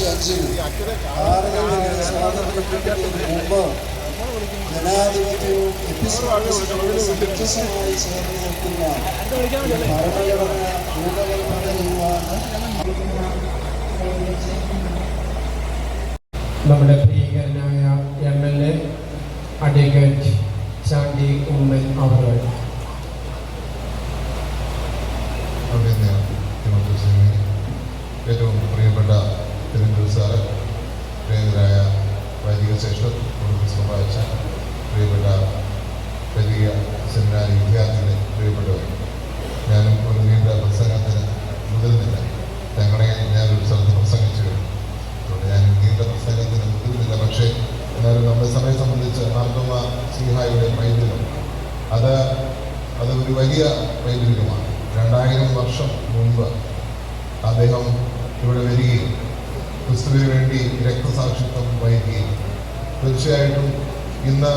അറുപത്തി അഞ്ചിൽ ഭാരതത്തിന്റെ സ്വാതന്ത്ര്യത്തിന് മുമ്പ് ജനാധിപത്യവും സത്യസമായി ചേർന്ന് നിൽക്കുന്ന ഭരണഘടന രൂപകൽപ്പന ചെയ്യുവാൻ നമ്മുടെ പ്രിയങ്കരനായ M L A advocate Chandy Oommen അവർ ഏറ്റവും സാറ് പ്രിയങ്കരായ വൈദിക ശേഷം സമ്പാദിച്ച പ്രിയപ്പെട്ട വലിയ സെമിനാരി വിദ്യാർത്ഥികളെ പ്രിയപ്പെട്ടവർ ഞാനും ഒരു നീണ്ട പ്രസംഗത്തിന് മുതിർന്നില്ല ഞങ്ങളെ ഞാനൊരു സ്ഥലത്ത് പ്രസംഗിച്ചു അതുകൊണ്ട് ഞാൻ നീണ്ട പ്രസംഗത്തിന് മുതിർന്നില്ല പക്ഷേ എന്നാലും നമ്മുടെ സമയം സംബന്ധിച്ച് മാർഗമ സിഹായുടെ പൈതൃകം അത് അത് ഒരു വലിയ പൈതൃകമാണ് രണ്ടായിരം വർഷം മുൻപ് അദ്ദേഹം ഇവിടെ വരികയും ക്രിസ്തുവിന് വേണ്ടി രക്തസാക്ഷിത്വം വഹിക്കുകയും തീർച്ചയായിട്ടും ഇന്ന്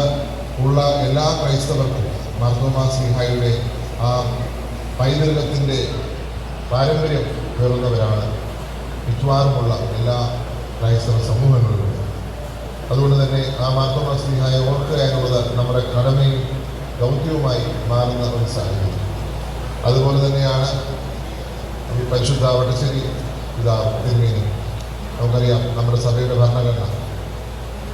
ഉള്ള എല്ലാ ക്രൈസ്തവർക്കും മാർത്തോമാ സിഹായുടെ ആ പൈതൃകത്തിന്റെ പാരമ്പര്യം കയറുന്നവരാണ് മിക്കവാറുമുള്ള എല്ലാ ക്രൈസ്തവ സമൂഹങ്ങളിലും. അതുകൊണ്ട് തന്നെ ആ മാർത്തോമാ സ്നേഹായ ഓർക്കുക എന്നുള്ളത് നമ്മുടെ കടമയും ദൗത്യവുമായി മാറുന്ന ഒരു സാഹചര്യം. അതുപോലെ തന്നെയാണ് പരിശുദ്ധ വട്ടശ്ശേരി ഇതാ തിരുമേനി. സഭയുടെ ഭരണഘടന.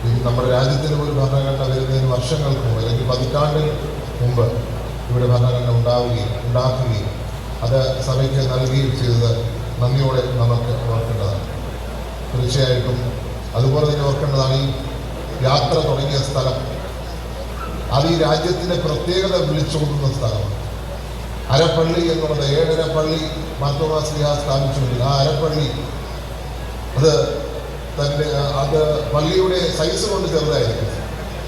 ഇത് നമ്മുടെ രാജ്യത്തിന് ഒരു ഭരണഘടന വരുന്നതിന് വർഷങ്ങൾക്ക് മുമ്പ് അല്ലെങ്കിൽ പതിറ്റാണ്ടിന് മുമ്പ് ഇവിടെ ഭരണഘടന ഉണ്ടാവുകയും ഉണ്ടാക്കുകയും അത് സഭയ്ക്ക് നൽകുകയും ചെയ്തത് നന്ദിയോടെ നമുക്ക് ഓർക്കേണ്ടതാണ്. തീർച്ചയായിട്ടും അതുപോലെ തന്നെ ഓർക്കേണ്ടതാണ് ഈ യാത്ര തുടങ്ങിയ സ്ഥലം. അത് ഈ രാജ്യത്തിന്റെ പ്രത്യേകത വിളിച്ചോതുന്ന സ്ഥലമാണ്. അരപ്പള്ളി എന്നുള്ളത് ഏഴര പള്ളി മാർത്തോമാസ്ലിഹ സ്ഥാപിച്ചുവെങ്കിൽ ആ അരപ്പള്ളി അത് തന്റെ അത് പള്ളിയുടെ സൈസ് കൊണ്ട് ചെറുതായിരിക്കും.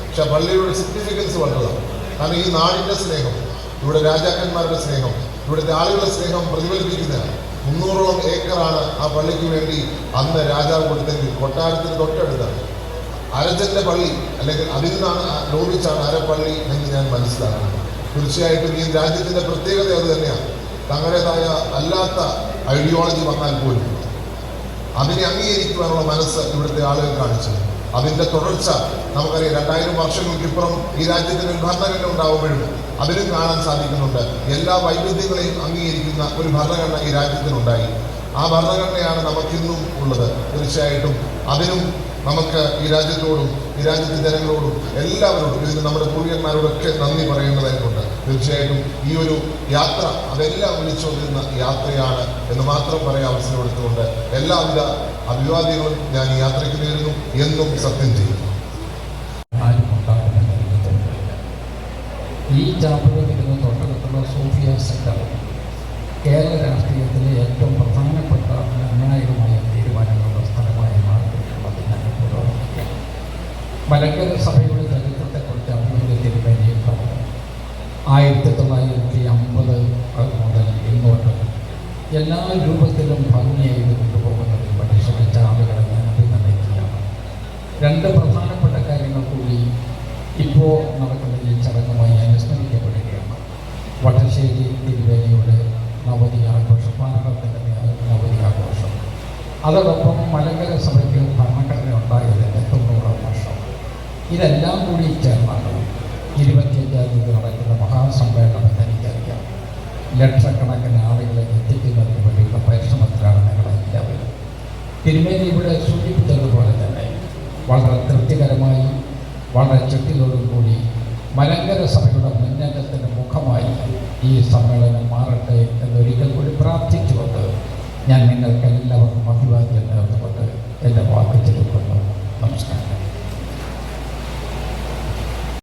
പക്ഷെ പള്ളിയുടെ സിഗ്നിഫിക്കൻസ് വലുതാണ്. കാരണം ഈ നാടിന്റെ സ്നേഹം ഇവിടെ രാജാക്കന്മാരുടെ സ്നേഹം ഇവിടുത്തെ ആളുകളുടെ സ്നേഹം പ്രതിഫലിപ്പിക്കുന്നതാണ്. മുന്നൂറോളം ഏക്കറാണ് ആ പള്ളിക്ക് വേണ്ടി അന്ന് രാജാവ് കൊടുത്തെങ്കിൽ കൊട്ടാരത്തിന് തൊട്ടടുത്താണ്. അരജന്റെ പള്ളി അല്ലെങ്കിൽ അതിൽ നിന്നാണ് ലോപിച്ചാണ് അരപ്പള്ളി എന്ന് ഞാൻ മനസ്സിലാക്കുന്നത്. തീർച്ചയായിട്ടും ഈ രാജ്യത്തിന്റെ പ്രത്യേകത അത് തന്നെയാണ്. തങ്ങളുടേതായ അല്ലാത്ത ഐഡിയോളജി വന്നാൽ പോലും അതിനെ അംഗീകരിക്കുവാനുള്ള മനസ്സ് ഇവിടുത്തെ ആളുകൾ കാണിച്ചു. അതിന്റെ തുടർച്ച നമുക്കറിയാം രണ്ടായിരം വർഷങ്ങൾക്കിപ്പുറം ഈ രാജ്യത്തിന് ഭരണഘടന ഉണ്ടാവുമ്പോഴും അതിലും കാണാൻ സാധിക്കുന്നുണ്ട്. എല്ലാ വൈവിധ്യങ്ങളെയും അംഗീകരിക്കുന്ന ഒരു ഭരണഘടന ഈ രാജ്യത്തിനുണ്ടായി. ആ ഭരണഘടനയാണ് നമുക്കിന്നും ഉള്ളത് തീർച്ചയായിട്ടും. അതിനും നമുക്ക് ഈ രാജ്യത്തോടും ഈ രാജ്യത്തെ ജനങ്ങളോടും എല്ലാവരോടും ഇതിന് നമ്മുടെ പൂർവികന്മാരോടൊക്കെ നന്ദി പറയേണ്ടതായിട്ടുണ്ട്. തീർച്ചയായിട്ടും ഈ ഒരു യാത്ര അതെല്ലാം വിളിച്ചുകൊണ്ടിരുന്ന യാത്രയാണ് എന്ന് മാത്രം പറയാൻ അവസരം എടുത്തുകൊണ്ട് എല്ലാവിധ അഭിവാദ്യങ്ങളും ഞാൻ ഈ യാത്രയ്ക്ക് നേരുന്നു. എന്നും സത്യം ചെയ്യുന്നു. ഈ ചാപ്പുകളിരുന്ന് തൊട്ടടുത്തുള്ള സോഫിയ സെന്റർ കേരള രാഷ്ട്രീയത്തിലെ ഏറ്റവും പ്രധാനപ്പെട്ട നിർണായകമായ തീരുമാനങ്ങളുടെ സ്ഥലമായി മാറിയിട്ടുള്ളത് ഞാൻ ഇപ്പോൾ മലങ്കര സഭയുടെ ആയിരത്തി തൊള്ളായിരത്തി അമ്പത് മുതൽ ഇങ്ങോട്ട് എല്ലാ രൂപത്തിലും ഭംഗിയായി കൊണ്ടുപോകുന്നത് പരിശ്രമിച്ച ആളുകളെ ഞാൻ അഭിനന്ദിക്കുകയാണ്. രണ്ട് പ്രധാനപ്പെട്ട കാര്യങ്ങൾ കൂടി ഇപ്പോൾ നടക്കുന്ന ഈ ചടങ്ങുമായി അനുസ്മരിക്കപ്പെടുകയാണ്. വട്ടശ്ശേരി തിരുവേലിയുടെ നവതി ആഘോഷം ഭാരതത്തിന്റെ നവതി ആഘോഷം. അതോടൊപ്പം മലങ്കര സഭയ്ക്ക് ഭരണഘടന ഉണ്ടായതിന്റെ തൊണ്ണൂറാം വർഷം. ഇതെല്ലാം കൂടി ചേർന്നാണ് ഇരുപത്തിയഞ്ചാം തീയതി നടക്കുന്ന മഹാസമ്മേളനം എനിക്കറിയാം ലക്ഷക്കണക്കിന് ആളുകളെ എത്തിക്കുന്നതിന് വേണ്ടിയുള്ള പരിശ്രമത്തിലാണ് നിങ്ങളെല്ലാവരും തിരുമേനി ഇവിടെ സൂചിപ്പിച്ചതുപോലെ തന്നെ വളരെ തൃപ്തികരമായി വളരെ ചുറ്റിലോടുകൂടി മലങ്കര സഭയുടെ മുന്നേറ്റത്തിന്റെ മുഖമായി ഈ സമ്മേളനം മാറട്ടെ എന്നൊരിക്കൽ കൂടി പ്രാർത്ഥിച്ചുകൊണ്ട് ഞാൻ നിങ്ങൾക്ക് എല്ലാവർക്കും അഭിവാദ്യം നേർന്നുകൊണ്ട് എന്റെ വാക്ക് ചെലുത്തുന്നു നമസ്കാരം.